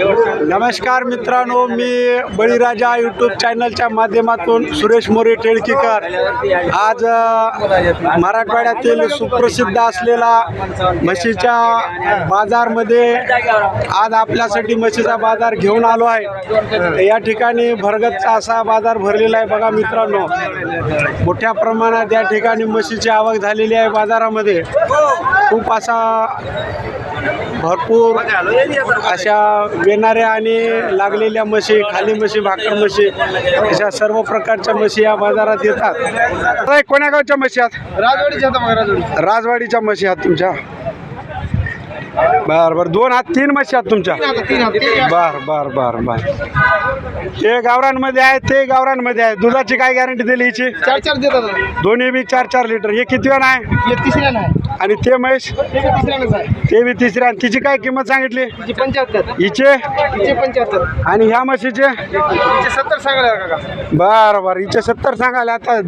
नमस्कार मित्रांनो मी बळीराजा यूट्यूब चॅनलच्या माध्यमातून सुरेश मोरे टेळकीकर. आज मराठवाड्यातील सुप्रसिद्ध असलेला म्हशीच्या बाजारमध्ये आज आपल्यासाठी म्हशीचा बाजार घेऊन आलो आहे. या ठिकाणी भरगतचा असा बाजार भरलेला आहे बघा मित्रांनो. मोठ्या प्रमाणात या ठिकाणी म्हशीची आवक झालेली आहे बाजारामध्ये. खूप असा भरपूर अशा येणाऱ्या आणि लागलेल्या म्हशी खाली म्हशी भाकर म्हशी अशा सर्व प्रकारच्या म्हशी या बाजारात येतात. कोण्या गावच्या म्हशी आहात? राजवाडीच्या राजवाडीच्या म्हशी आहात तुमच्या? बर बर. दोन हात तीन म्हशी आहात तुमच्या. ते बर बर बर बर. हे गावरांमध्ये आहे ते गावरांमध्ये आहे. दुधाची काय गॅरंटी दिली हिची? चार चार देतात. दोन्ही बी चार चार लिटर. हे किती वेळ आहे? हे आणि ते म्हैस? ते बी ते तिसऱ्या. आणि तिची काय किंमत सांगितली? पंच्याहत्तर. हिचे? पंच्याहत्तर. आणि ह्या म्हशीचे? सत्तर सांगायला बर बर. हिचे सत्तर सांगायला आता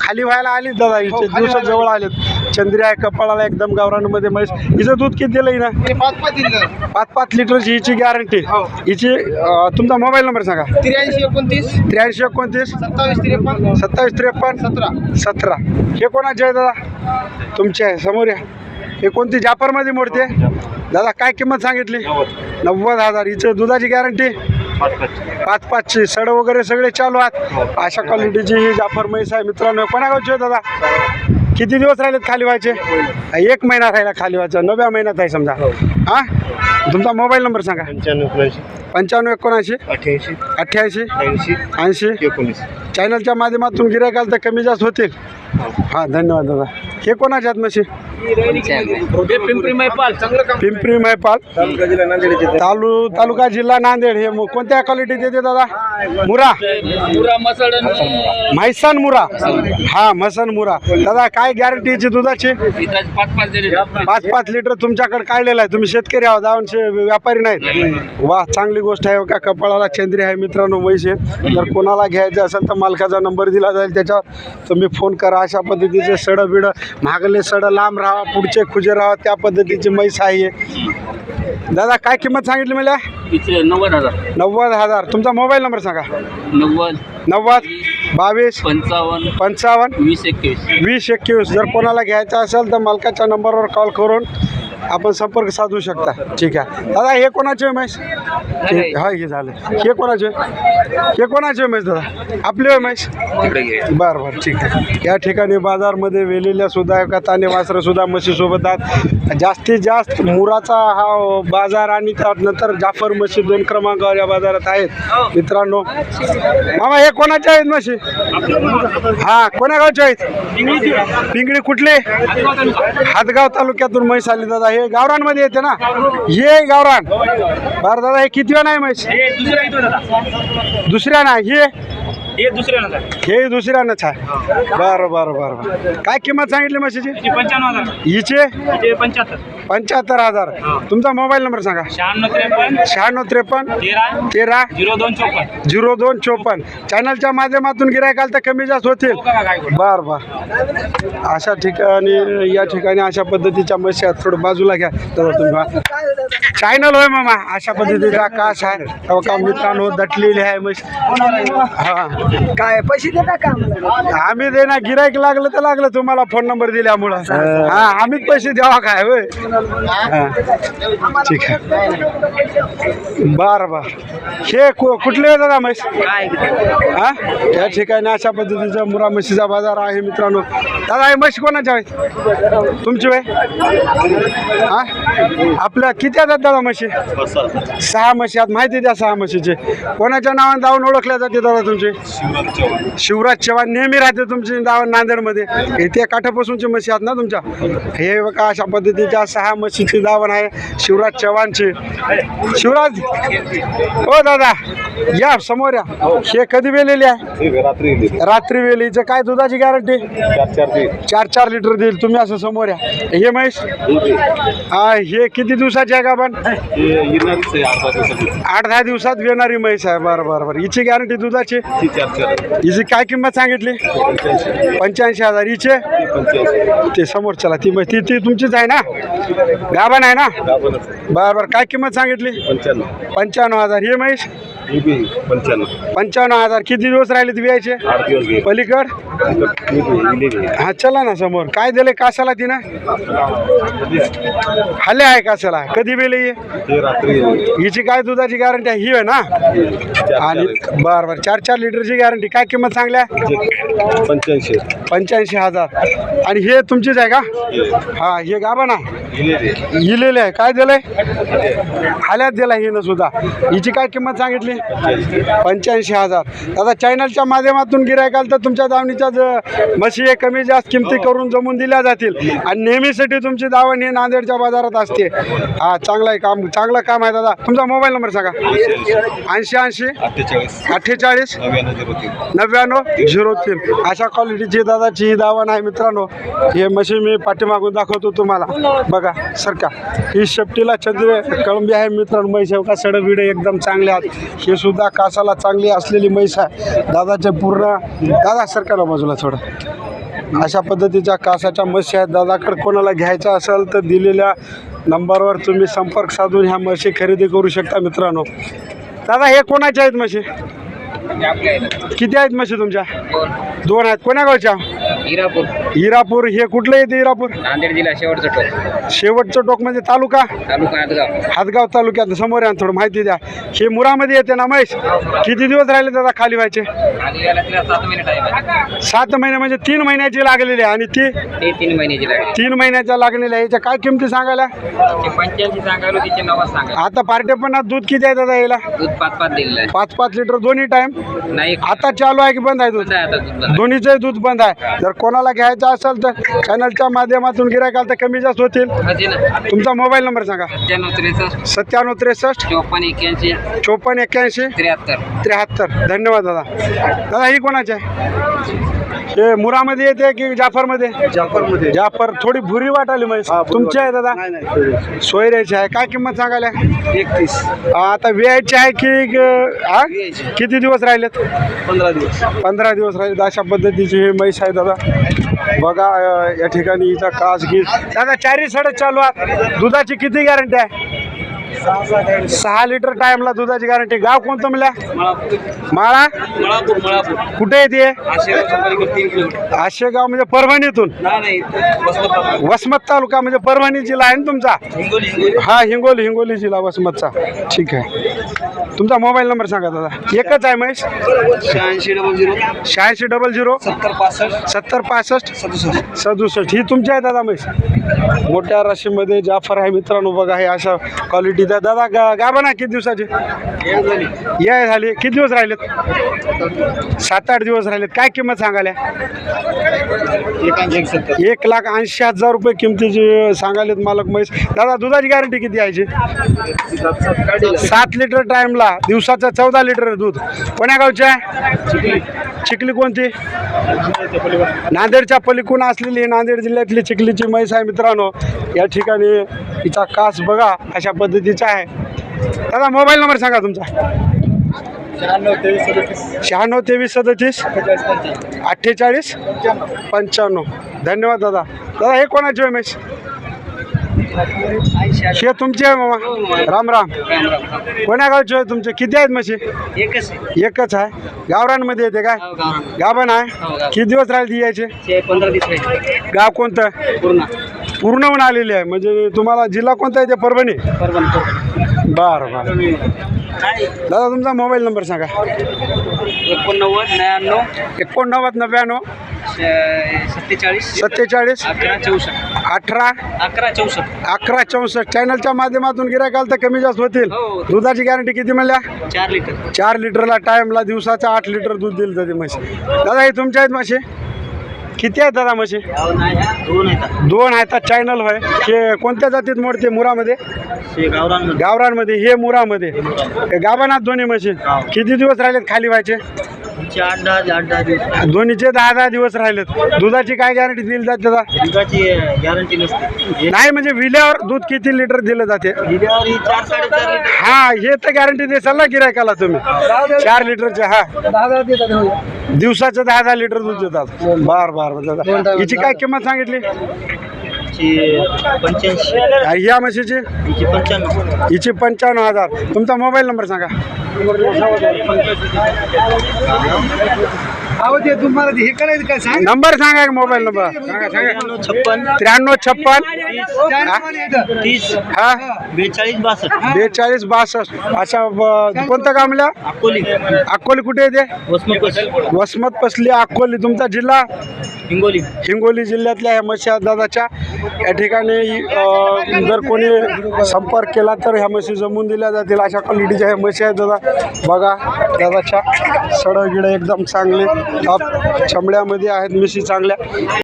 खाली व्हायला आलीच दादा. हिचे दिवस जवळ आलेत. चंद्री आहे कपाळाला एकदम गावरांमध्ये म्हैस हिचं दूध किती दिलं हिनं? ते पाच पाच दिले. पाच पाच लिटरची हिची गॅरंटी हो. हिची तुमचा मोबाईल नंबर सांगा. त्र्याऐंशी एकोणतीस. त्र्याऐंशी एकोणतीस. सत्तावीस त्रेपन्न. सत्तावीस त्रेपन्न. सतरा. सतरा. हे कोणाचे आहे दादा? तुमचे आहे समोर या. हे कोणती जाफरमध्ये मोडते? दादा काय किंमत सांगितली? नव्वद हजार. हिचं दुधाची गॅरंटी पाच पाचशे सड वगैरे सगळे चालू आहेत. अशा क्वालिटीची ही जाफर म्हैस आहे. मित्रांनो कोणा गावची आहे दादा? किती दिवस राहिलेत खाली व्हायचे? एक महिना राहिला खाली व्हायचा नव्या महिन्यात आहे समजा. हां? तुमचा मोबाईल नंबर सांगा. पंच्याण्णव एकोणऐंशी पंच्याण्णव एकोणऐंशी. अठ्ठ्याऐंशी. अठ्ठ्याऐंशी. ऐंशी. ऐंशी. एकोणीस. चॅनलच्या माध्यमातून गिरायकाल तर कमी जास्त होतील. हां. धन्यवाद दादा. हे कोणाच्या आहेत म्हशी? पिंपरी मैपाल. पिंपरी तालु तालुका जिल्हा नांदेड. हे मु- कोणत्या क्वालिटीत येते दादा? मुरा. म्हैसान मुरा. हा म्हसन मुरा. दादा काय गॅरंटीची दुधाची पाच पाच दिले पाच पाच लिटर तुमच्याकडे काढलेलं आहे. तुम्ही शेतकरी आहोत दावणचे व्यापारी नाहीत. वा चांगली गोष्ट आहे का कपाळाला चंद्री आहे मित्रांनो म्हैस आहे जर कोणाला घ्यायचं असेल तर मालकाचा नंबर दिला जाईल. त्याच्यावर तुम्ही फोन करा. अशा पद्धतीचे सडं बिडं मागले सडं लांब राहा पुढचे खुजे राहा. त्या पद्धतीची म्हैस आहे. दादा काय किंमत सांगितली मला? नव्वद हजार. नव्वद हजार. तुमचा मोबाईल नंबर सांगा. नव्वद. नव्वद बावीस पंचावन्न पंचावन्न वीस एकवीस. वीस एकवीस. जर कोणाला घ्यायचं असेल तर मालकाच्या नंबरवर कॉल करून आपण संपर्क साधू शकता. ठीक आहे. दादा हे कोणाचे म्हैस हे- हा हे झालं. हे कोणाचे? हे कोणाचे म्हैस दादा? आपले तिकडे घे. बरं बरं ठीक आहे. या ठिकाणी बाजारमध्ये वेलेल्या सुद्धा ताने वासरं सुद्धा म्हशीसोबत आहेत. जास्तीत जास्त मुराचा हा बाजार आणि त्यानंतर जाफर म्हशी दोन क्रमांकावर या बाजारात आहेत. मित्रांनो मामा हे कोणाचे आहेत म्हशी? हा कोण्या गावचे आहेत? पिंगळी कुठले? हातगाव तालुक्यातून म्हैस आली दादा. हे गावरानमध्ये येते ना? हे गावरान. बरं दादा हे किती नाही म्हैस? दुसऱ्या ना हे? हे दुसऱ्या हे दुसऱ्यानंच आहे. बरं बरं बरं बरं. काय किंमत सांगितली म्हशीची? पंच्याण्णव हजार. हिचे? पंच्याहत्तर. पंच्याहत्तर हजार. तुमचा मोबाईल नंबर सांगा. शहाण्णव त्रेपन्न शहाण्णव त्रेपन्न तेरा तेरा झिरो दोन चौपन्न. झिरो दोन चोपन्न. चॅनलच्या माध्यमातून गिरायकाल तर कमी जास्त होतील. बर बर. अशा ठिकाणी या ठिकाणी अशा पद्धतीच्या म्हशी आहेत. थोडं बाजूला घ्या. तर तुम्ही चॅनल होय मामा अशा पद्धतीचा आकाश आहे. तेव्हा का मित्रांनो दटलेली आहे म्हशी हा. काय पैसे देता का? आम्ही दे ना गिरायक लागलं तर लागलं तुम्हाला फोन नंबर दिल्यामुळं. हा. आम्हीच पैसे द्यावा काय होय? हा. ठीक आहे. बर बर. हे कु- कुठले दादा म्हैस हा? या ठिकाणी अशा पद्धतीचा मुरा म्हशीचा बाजार आहे मित्रांनो. दादा म्हशी कोणाच्या आहे तुमची वय हा? आपल्या किती आहेत दादा म्हशी? सहा म्हशी आहेत. माहिती द्या सहा म्हशीचे. कोणाच्या नावाने जाऊन ओळखल्या जाते दादा तुमचे? शिवराज चव्हाण. नेहमी राहते तुमची नाव नांदेडमध्ये. इथे काठापासूनची म्हशी आहेत ना तुमच्या? हे बघा अशा पद्धतीच्या सहा म्हशीची दावण आहे शिवराज चव्हाणची. शिवराज हो दादा या समोर या. हे कधी वेलेली आहे? रात्री रात्री वेलीचं काय दुधाची गॅरंटी चार चार लिटर देईल. तुम्ही असं समोर या. हे म्हैस हा हे किती दिवसाची आहे गाभण आठ दहा दिवसात येणारी म्हैस आहे. बरं बरं बरं. हिची गॅरंटी दुधाची? हिची काय किंमत सांगितली? पंच्याऐंशी. हजार. हिचे? ते समोर चला. ती म्हैस ती ती तुमचीच आहे ना? गाभण आहे ना? बरं बरं. काय किंमत सांगितली? पंच्याण्णव. हजार. हे म्हैस पंच्याण्णव. हजार. किती दिवस राहिले ती यायचे पलीकड? हा चला ना समोर. काय दिले कासाला तिनं? हल्ले आहे कासाला कधी बेले ये हिची काय दुधाची गॅरंटी आहे? ही आहे ना? आणि बर बर. चार चार लिटरची गॅरंटी काय किंमत सांगल्या? पंच्याऐंशी. पंच्याऐंशी हजार. आणि हे तुमचीच आहे का? हा. हे गाभा ना? हिलेले आहे. काय दिलंय? हाल्यात दिला हिनं सुद्धा. हिची काय किंमत सांगितली? पंच्याऐंशी हजार. आता चॅनलच्या माध्यमातून गिरायकाल तर तुमच्या दावणीच्या म्हशी हे कमी जास्त किमती करून जमून दिल्या जातील. आणि नेहमीसाठी तुमची दावण ही नांदेडच्या बाजारात असते. हा चांगला आहे काम चांगलं काम आहे दादा. तुमचा मोबाईल नंबर सांगा. ऐंशी ऐंशी अठ्ठेचाळीस. नव्याण्णव झिरो तीन. अशा क्वालिटीची दादाची ही दावण आहे मित्रांनो. हे मशीन मी पाठीमागून दाखवतो तुम्हाला. बघा सरका. ही शेपटीला चंद्र कळंबी आहे मित्रांनो. म्हैस आहे का सड बिडे एकदम चांगले आहेत. हे सुद्धा कासाला चांगली असलेली म्हैस आहे. दादाच्या पूर्ण दादा सरकारला बाजूला थोडं अशा पद्धतीच्या कासाच्या म्हशी आहेत. दादाकडे कोणाला घ्यायचं असेल तर दिलेल्या नंबरवर तुम्ही संपर्क साधून ह्या म्हशी खरेदी करू शकता मित्रांनो. दादा हे कोणाच्या आहेत म्हशी? किती आहेत म्हशी तुमच्या? दोन आहेत. कोण्या गावच्या? हिरापूर हिरापूर हे कुठलं येते हिरापूर नांदेड जिल्हा शेवटचं टोक. शेवटचं टोक म्हणजे तालुका? तालुका आदगाव हातगाव तालुक्यात समोर या ना थोडं माहिती द्या. हे मुरामध्ये येते ना महेश? किती दिवस राहिले दादा खाली व्हायचे? आधी यायला तिला सात महिने टाईम आहे. सात महिने म्हणजे तीन महिन्याची लागलेली आहे आणि ती ते तीन महिन्याची लागली. तीन महिन्याच्या लागलेल्या आहे. याच्या काय किमती सांगायला? ते पंच्याऐंशी सांगायला तिचे नव्वद सांगा आता पार्टेपणात दूध किती आहे दादा याला? दूध पाच पाच दिलेलं आहे. पाच पाच लिटर दोन्ही टाइम नाही. आता चालू आहे की बंद आहे दूध? आहे आता दूध बंद दोन्हीचे दूध बंद आहे. जर कोणाला घ्यायचं असेल तर चॅनलच्या माध्यमातून गिरायकाल तर कमी जास्त होतील. तुमचा मोबाईल नंबर सांगा. सत्त्याण्णव त्रेसष्ट. सत्त्याण्णव त्रेसष्ट. चोपन्न एक्क्याऐंशी. चोपन्न एक्क्याऐंशी. त्र्याहत्तर. त्र्याहत्तर. धन्यवाद दादा. दादा ही कोणाची आहे? हे मुरामध्ये येते की जाफरमध्ये? जाफरमध्ये. जाफर थोडी भुरी वाटाली म्हणजे तुमची आहे दादा? सोयऱ्याची. आहे. काय किंमत सांगायला? एकतीस. आता व्यायची आहे की हा? किती दिवस राहिलेत? पंधरा दिवस. पंधरा दिवस राहिले अशा पद्धतीची ही म्हैस आहे दादा. बघा या ठिकाणी हिचा कास घे दादा चारही सडक चालू आहे दुधाची किती गॅरंटी आहे? सहा लिटर टाइमला दुधाची गॅरंटी गाव कोणतं म्हणल्या माळा? मळापूर मळापूर कुठे येते आशेगाव म्हणजे परभणीतून. वसमत तालुका म्हणजे परभणी जिल्हा आहे ना तुमचा? हा हिंगोली हिंगोली जिल्हा वसमतचा. ठीक आहे. तुमचा मोबाईल नंबर सांगा दादा. एकच आहे महेश? शहाऐंशी डबल झिरो. शहाऐंशी डबल झिरो सत्तर पासष्ट. सत्तर पासष्ट सदुसष्ट. सदुसष्ट ही तुमची आहे दादा म्हैस मोठ्या राशीमध्ये जाफर आहे मित्रांनो बघा हे अशा क्वालिटीचा अच्छा दादा गा गाभा ना किती दिवसाचे? या झाली. किती दिवस राहिलेत? सात आठ दिवस राहिलेत. काय किंमत सांगायला? एक लाख ऐंशी हजार रुपये किमतीची सांगालेत मालक म्हैस. दादा दुधाची गॅरंटी किती यायची? सात लिटर टाइमला दिवसाचा चौदा लिटर दूध. कोण्या गावची चिखली कोणती? नांदेडच्या पलीकडून. असलेली नांदेड जिल्ह्यातली चिखलीची म्हैस आहे मित्रांनो. या ठिकाणी हिचा कास बघा अशा पद्धतीचा आहे. दादा मोबाईल नंबर सांगा तुमचा. शहाण्णव तेवीस सदतीस. अठ्ठेचाळीस पंच्याण्णव. धन्यवाद दादा. दादा हे कोणाची आहे हे तुमची आहे मामा. राम राम. कोण्या गावची आहे तुमचे? किती आहेत म्हशी? एकच एकच आहे. गावरांमध्ये येते काय? गाभण आहे. किती दिवस राहिले यायचे? पंधरा दिवस गाव कोणतं? पूर्ण. पूर्ण होऊन आलेले आहे. म्हणजे तुम्हाला जिल्हा कोणता आहे ते परभणी परभणी. बरं बरं. दादा तुमचा मोबाईल नंबर सांगा. एकोणनव्वद त्र्याण्णव एकोणनव्वद नव्याण्णव. सत्तेचाळीस. सत्तेचाळीस. अकरा चौसष्ट. अठरा. अकरा चौसष्ट. अकरा चौसष्ट. चॅनलच्या माध्यमातून गिरायकाल तर कमी जास्त होतील. हो. दुधाची गॅरंटी किती म्हणल्या? चार लिटर. चार लिटरला टाईमला दिवसाचा आठ लिटर दूध दिलं जाते म्हशी. दादा हे तुमच्या आहेत म्हशी? किती आहेत दादा म्हशी? दोन आहेत. चॅनल होय. हे कोणत्या जातीत मोडते मुरामध्ये? गावरान गावरांमध्ये हे मुरामध्ये. गाभानात दोन्ही म्हशी. किती दिवस राहिलेत खाली व्हायचे? आठ दहा आठ दहा दिवस. दोन्हीचे दहा दहा दिवस राहिलेत. दुधाची काय गॅरंटी दिली जाते दादा? दुधाची गॅरंटी नसते. नाही म्हणजे विल्यावर दूध किती लिटर दिलं जाते? ही चार साडेचार लिटर हा हे तर गॅरंटी देसाल ना गिरायकाला तुम्ही. चार लिटरचे हा. दिवसाचं दहा दहा लिटर दूध देतात. बर बर बर. दादा हिची काय किंमत सांगितली? पंच्याऐंशी. या म्हशीची पंच्याण्णव. हिची पंच्याण्णव हजार. तुमचा मोबाईल नंबर सांगा. तुम्हाला हे करायचं काय? सांग. नंबर सांगा मोबाईल नंबर. छप्पन. त्र्याण्णव छप्पन. हा? तीस. हा? बेचाळीस बासष्ट. बेचाळीस बासष्ट. अशा ब- कोणतं काम म्हणलं? अकोली. अकोली कुठे येते वसमत वसमत पसली अकोली. तुमचा जिल्हा? हिंगोली. हिंगोली जिल्ह्यातल्या ह्या म्हशी आहेत दादाच्या. या ठिकाणी अ, जर कोणी संपर्क केला तर ह्या म्हशी जमून दिल्या जातील. अशा क्वालिटीच्या ह्या म्हशी आहेत दादा. बघा दादाच्या सडगिडं एकदम चांगले. टॉप चमड्यामध्ये आहेत मिशी चांगल्या.